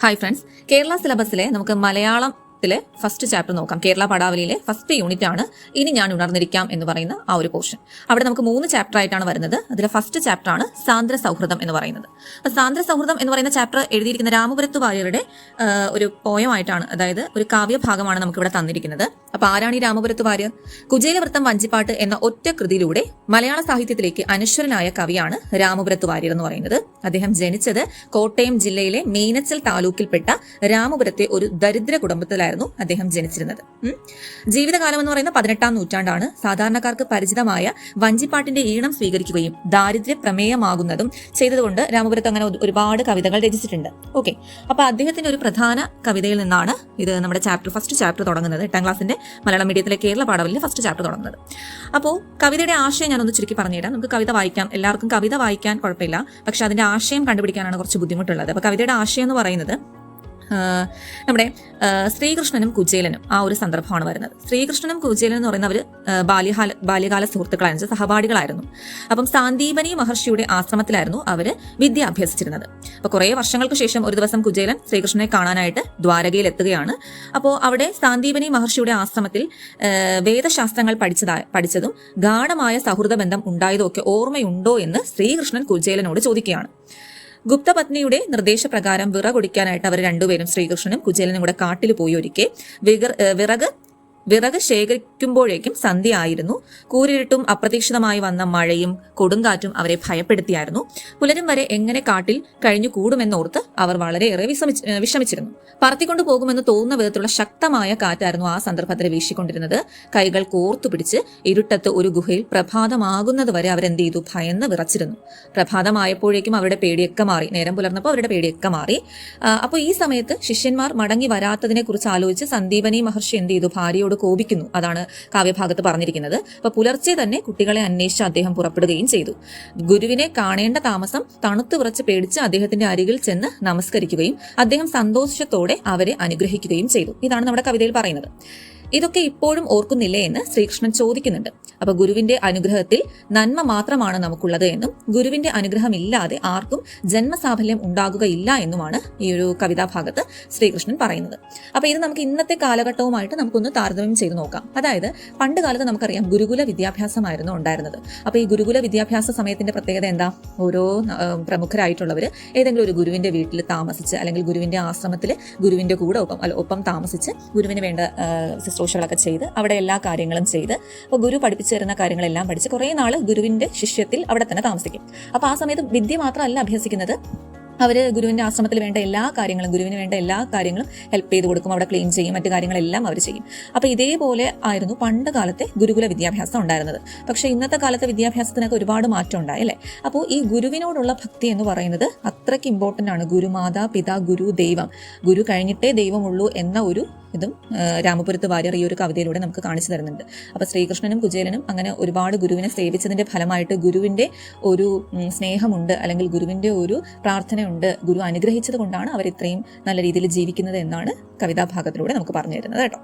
Hi friends Kerala സിലബസിലെ നമുക്ക് മലയാളത്തിലെ first chapter നോക്കാം. കേരള പടാവലിയിലെ ഫസ്റ്റ് യൂണിറ്റ് ആണ് ഇനി ഞാൻ ഉണർന്നിരിക്കാം എന്ന് പറയുന്ന ആ ഒരു പോർഷൻ അവിടെ നമുക്ക് മൂന്ന് ചാപ്റ്റർ ആയിട്ടാണ് വരുന്നത്. അതിലെ ഫസ്റ്റ് ചാപ്റ്റർ ആണ് സാന്ദ്ര സൗഹൃദം എന്ന് പറയുന്നത്. അപ്പോൾ സാന്ദ്ര സൗഹൃദം എന്ന് പറയുന്ന ചാപ്റ്റർ എഴുതിയിരിക്കുന്ന രാമപുരത്ത് വാര്യരുടെ ഒരു പോയമായിട്ടാണ് അതായത് ഒരു കാവ്യഭാഗമാണ് നമുക്ക് ഇവിടെ തന്നിരിക്കുന്നത്. അപ്പോൾ ആരാണ് ഈ രാമപുരത്ത് വാര്യർ? കുചേലവൃത്തം വഞ്ചിപ്പാട്ട് എന്ന ഒറ്റ കൃതിയിലൂടെ മലയാള സാഹിത്യത്തിലേക്ക് അനശ്വരനായ കവിയാണ് രാമപുരത്ത് വാര്യർ എന്ന് പറയുന്നത്. അദ്ദേഹം ജനിച്ചത് കോട്ടയം ജില്ലയിലെ മീനച്ചൽ താലൂക്കിൽപ്പെട്ട രാമപുരത്തെ ഒരു ദരിദ്ര കുടുംബത്തിലായിരുന്നു. അദ്ദേഹം ജനിച്ചിരുന്നത്. ജീവിതകാലം എന്ന് പറയുന്ന പതിനെട്ടാം നൂറ്റാണ്ടാണ് സാധാരണക്കാർക്ക് പരിചിതമായ വഞ്ചിപ്പാട്ടിന്റെ ഈണം സ്വീകരിക്കുകയും ദാരിദ്ര്യ പ്രമേയമാകുന്നതും ചെയ്തതുകൊണ്ട് രാമപുരത്ത് അങ്ങനെ ഒരുപാട് കവിതകൾ രചിച്ചിട്ടുണ്ട്. ഓക്കെ. അപ്പൊ അദ്ദേഹത്തിന്റെ ഒരു പ്രധാന കവിതയിൽ നിന്നാണ് ഇത് നമ്മുടെ ചാപ്റ്റർ ഫസ്റ്റ് ചാപ്റ്റർ തുടങ്ങുന്നത്. എട്ടാം ക്ലാസ്സിന്റെ മലയാളം മീഡിയത്തിലെ കേരള പാഠവലിന്റെ ഫസ്റ്റ് ചാപ്റ്റർ തുടങ്ങുന്നത്. അപ്പോൾ കവിതയുടെ ആശയം ഞാനൊന്ന് ചുരുക്കി പറഞ്ഞുതരാം. നമുക്ക് കവിത വായിക്കാം. എല്ലാവർക്കും കവിത വായിക്കാൻ കുഴപ്പമില്ല. പക്ഷെ അതിന്റെ ആശയം കണ്ടുപിടിക്കാനാണ് കുറച്ച് ബുദ്ധിമുട്ടുള്ളത്. അപ്പോൾ കവിതയുടെ ആശയം എന്ന് പറയുന്നത് നമ്മുടെ ശ്രീകൃഷ്ണനും കുചേലനും ആ ഒരു സന്ദർഭമാണ് വരുന്നത്. ശ്രീകൃഷ്ണനും കുചേലനും എന്ന് പറയുന്ന അവർ ബാല്യകാല ബാല്യകാല സുഹൃത്തുക്കളായിരുന്നു സഹപാഠികളായിരുന്നു. അപ്പം സാന്ദീപനി മഹർഷിയുടെ ആശ്രമത്തിലായിരുന്നു അവർ വിദ്യ അഭ്യസിച്ചിരുന്നത്. അപ്പോൾ കുറേ വർഷങ്ങൾക്ക് ശേഷം ഒരു ദിവസം കുചേലൻ ശ്രീകൃഷ്ണനെ കാണാനായിട്ട് ദ്വാരകയിൽ എത്തുകയാണ്. അപ്പോൾ അവിടെ സാന്ദീപനി മഹർഷിയുടെ ആശ്രമത്തിൽ വേദശാസ്ത്രങ്ങൾ പഠിച്ചതാ പഠിച്ചതും ഗാഠമായ സൗഹൃദ ബന്ധം ഉണ്ടായതും ഒക്കെ ഓർമ്മയുണ്ടോ എന്ന് ശ്രീകൃഷ്ണൻ കുചേലനോട് ചോദിക്കുകയാണ്. ഗുപ്തപത്നിയുടെ നിർദ്ദേശപ്രകാരം വിറകൊടിക്കാനായിട്ട് അവർ രണ്ടുപേരും ശ്രീകൃഷ്ണനും കുചേലനും കൂടെ കാട്ടിൽ പോയി ഒരിക്കെ. വിറക് വിറക് ശേഖരിക്കുമ്പോഴേക്കും സന്ധ്യയായിരുന്നു കൂരിരുട്ടും അപ്രതീക്ഷിതമായി വന്ന മഴയും കൊടുങ്കാറ്റും അവരെ ഭയപ്പെടുത്തിയായിരുന്നു. പുലരും വരെ എങ്ങനെ കാട്ടിൽ കഴിഞ്ഞു കൂടുമെന്നോർത്ത് അവർ വളരെയേറെ വിഷമിച്ച് വിഷമിച്ചിരുന്നു. പറത്തിക്കൊണ്ടു പോകുമെന്ന് തോന്നുന്ന വിധത്തിലുള്ള ശക്തമായ കാറ്റായിരുന്നു ആ സന്ദർഭത്തിൽ വീശിക്കൊണ്ടിരുന്നത്. കൈകൾ കോർത്തു പിടിച്ച് ഇരുട്ടത്ത് ഒരു ഗുഹയിൽ പ്രഭാതമാകുന്നത് വരെ അവരെന്ത് ചെയ്തു? ഭയന്ന് വിറച്ചിരുന്നു. പ്രഭാതമായപ്പോഴേക്കും അവരുടെ പേടിയൊക്കെ മാറി. നേരം പുലർന്നപ്പോൾ അവരുടെ പേടിയൊക്കെ മാറി. അപ്പോൾ ഈ സമയത്ത് ശിഷ്യന്മാർ മടങ്ങി വരാത്തതിനെ കുറിച്ച് ആലോചിച്ച് സന്ദീപനി മഹർഷി എന്ത് ചെയ്തു? ഭാര്യയോട് കോപിക്കുന്നു. അതാണ് കാവ്യഭാഗത്ത് പറഞ്ഞിരിക്കുന്നത്. അപ്പോൾ പുലർച്ചെ തന്നെ കുട്ടികളെ അന്വേഷിച്ച് അദ്ദേഹം പുറപ്പെടുകയും ചെയ്തു. ഗുരുവിനെ കാണേണ്ട താമസം തണുത്തു വിറച്ച് പേടിച്ച് അദ്ദേഹത്തിന്റെ അരികിൽ ചെന്ന് നമസ്കരിക്കുകയും അദ്ദേഹം സന്തോഷത്തോടെ അവരെ അനുഗ്രഹിക്കുകയും ചെയ്തു. ഇതാണ് നമ്മുടെ കവിതയിൽ പറയുന്നത്. ഇതൊക്കെ ഇപ്പോഴും ഓർക്കുന്നില്ലേ എന്ന് ശ്രീകൃഷ്ണൻ ചോദിക്കുന്നുണ്ട്. അപ്പൊ ഗുരുവിന്റെ അനുഗ്രഹത്തിൽ നന്മ മാത്രമാണ് നമുക്കുള്ളത് എന്നും ഗുരുവിന്റെ അനുഗ്രഹമില്ലാതെ ആർക്കും ജന്മസാഫല്യം ഉണ്ടാകുകയില്ല എന്നുമാണ് ഈ ഒരു കവിതാഭാഗത്ത് ശ്രീകൃഷ്ണൻ പറയുന്നത്. അപ്പൊ ഇത് നമുക്ക് ഇന്നത്തെ കാലഘട്ടവുമായിട്ട് നമുക്കൊന്ന് താരതമ്യം ചെയ്ത് നോക്കാം. അതായത് പണ്ട് കാലത്ത് നമുക്കറിയാം ഗുരുകുല വിദ്യാഭ്യാസമായിരുന്നു ഉണ്ടായിരുന്നത്. അപ്പൊ ഈ ഗുരുകുല വിദ്യാഭ്യാസ സമയത്തിന്റെ പ്രത്യേകത എന്താ? ഓരോ പ്രമുഖരായിട്ടുള്ളവർ ഏതെങ്കിലും ഒരു ഗുരുവിന്റെ വീട്ടിൽ താമസിച്ച് അല്ലെങ്കിൽ ഗുരുവിന്റെ ആശ്രമത്തിൽ ഗുരുവിന്റെ കൂടെ ഒപ്പം ഒപ്പം താമസിച്ച് ഗുരുവിന് വേണ്ട ശുശ്രൂഷകളൊക്കെ ചെയ്ത് അവിടെ എല്ലാ കാര്യങ്ങളും ചെയ്ത് അപ്പോൾ ഗുരു പഠിപ്പിച്ചു തരുന്ന കാര്യങ്ങളെല്ലാം പഠിച്ച് കുറേ നാൾ ഗുരുവിന്റെ ശിഷ്യത്തിൽ അവിടെ തന്നെ താമസിക്കും. അപ്പോൾ ആ സമയത്ത് വിദ്യ മാത്രമല്ല അഭ്യസിക്കുന്നത് അവർ ഗുരുവിന്റെ ആശ്രമത്തിൽ വേണ്ട എല്ലാ കാര്യങ്ങളും ഗുരുവിന് വേണ്ട എല്ലാ കാര്യങ്ങളും ഹെൽപ്പ് ചെയ്ത് കൊടുക്കും അവിടെ ക്ലീൻ ചെയ്യും മറ്റു കാര്യങ്ങളെല്ലാം അവർ ചെയ്യും. അപ്പോൾ ഇതേപോലെ ആയിരുന്നു പണ്ട് കാലത്തെ ഗുരുകുല വിദ്യാഭ്യാസം ഉണ്ടായിരുന്നത്. പക്ഷേ ഇന്നത്തെ കാലത്തെ വിദ്യാഭ്യാസത്തിനൊക്കെ ഒരുപാട് മാറ്റം ഉണ്ടായി അല്ലേ? അപ്പോൾ ഈ ഗുരുവിനോടുള്ള ഭക്തി എന്ന് പറയുന്നത് അത്രയ്ക്ക് ഇമ്പോർട്ടന്റ് ആണ്. ഗുരുമാതാ പിതാ ഗുരു ദൈവം. ഗുരു കഴിഞ്ഞിട്ടേ ദൈവമുള്ളൂ എന്ന ഒരു ഇതും രാമപുരത്ത് വാര്യർ ഈ ഒരു കവിതയിലൂടെ നമുക്ക് കാണിച്ചു തരുന്നുണ്ട്. അപ്പോൾ ശ്രീകൃഷ്ണനും കുചേലനും അങ്ങനെ ഒരുപാട് ഗുരുവിനെ സേവിച്ചതിന്റെ ഫലമായിട്ട് ഗുരുവിന്റെ ഒരു സ്നേഹമുണ്ട് അല്ലെങ്കിൽ ഗുരുവിന്റെ ഒരു പ്രാർത്ഥനയുണ്ട് ഗുരു അനുഗ്രഹിച്ചത് കൊണ്ടാണ് അവർ ഇത്രയും നല്ല രീതിയിൽ ജീവിക്കുന്നത് എന്നാണ് കവിതാഭാഗത്തിലൂടെ നമുക്ക് പറഞ്ഞു തരുന്നത് കേട്ടോ.